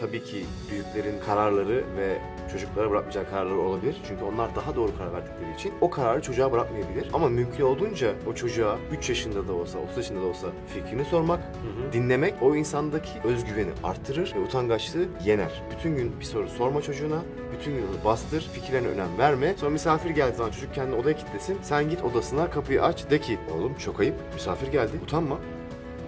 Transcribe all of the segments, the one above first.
Tabii ki büyüklerin kararları ve çocuklara bırakmayacağı kararları olabilir. Çünkü onlar daha doğru karar verdikleri için o kararı çocuğa bırakmayabilir. Ama mümkün olduğunca o çocuğa 3 yaşında da olsa, 30 yaşında da olsa fikrini sormak, dinlemek o insandaki özgüveni arttırır ve utangaçlığı yener. Bütün gün bir soru sorma çocuğuna, bütün gün onu bastır, fikirlerine önem verme. Sonra misafir geldiği zaman çocuk kendini odaya kilitlesin. Sen git odasına kapıyı aç de ki oğlum çok ayıp misafir geldi utanma.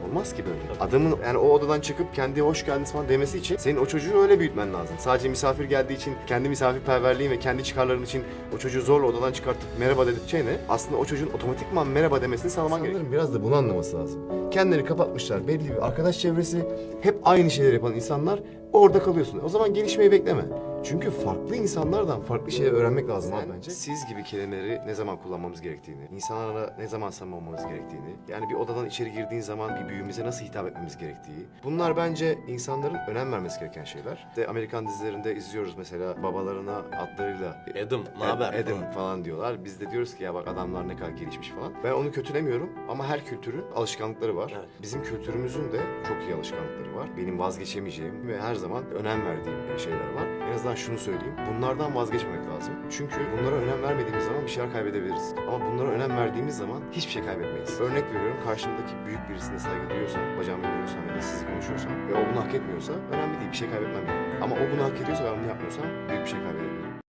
Olmaz ki böyle. Adamın yani o odadan çıkıp kendi hoş geldiniz falan demesi için senin o çocuğu öyle büyütmen lazım. Sadece misafir geldiği için kendi misafirperverliğin ve kendi çıkarların için o çocuğu zorla odadan çıkartıp merhaba dedikçe ne? Aslında o çocuğun otomatikman merhaba demesini sağlaman gerekiyor. biraz da bunu anlaması lazım. Kendileri kapatmışlar belli bir arkadaş çevresi. Hep aynı şeyleri yapan insanlar orada kalıyorsun. O zaman gelişmeyi bekleme. Çünkü farklı insanlardan farklı şeyler öğrenmek lazım abi bence. Siz gibi kelimeleri ne zaman kullanmamız gerektiğini, insanlara ne zaman samimamamız gerektiğini, yani bir odadan içeri girdiğin zaman bir büyüğümüze nasıl hitap etmemiz gerektiği. Bunlar bence insanların önem vermesi gereken şeyler. İşte Amerikan dizilerinde izliyoruz mesela babalarına adlarıyla Adam, ne haber? Adam falan diyorlar. Biz de diyoruz ki ya bak adamlar ne kadar gelişmiş falan. Ben onu kötülemiyorum ama her kültürün alışkanlıkları var. Evet. Bizim kültürümüzün de çok iyi alışkanlıkları var. Benim vazgeçemeyeceğim ve her zaman önem verdiğim şeyler var. En azından şunu söyleyeyim. Bunlardan vazgeçmemek lazım. Çünkü bunlara önem vermediğimiz zaman bir şeyler kaybedebiliriz. Ama bunlara önem verdiğimiz zaman hiçbir şey kaybetmeyiz. Örnek veriyorum karşımdaki büyük birisine saygı duyuyorsam, bacağımı görüyorsam ya da sizi konuşuyorsam ve o bunu hak etmiyorsa önemli değil bir şey kaybetmem yani. Ama o bunu hak ediyorsa ben bunu yapmıyorsam büyük bir şey kaybedebilirim.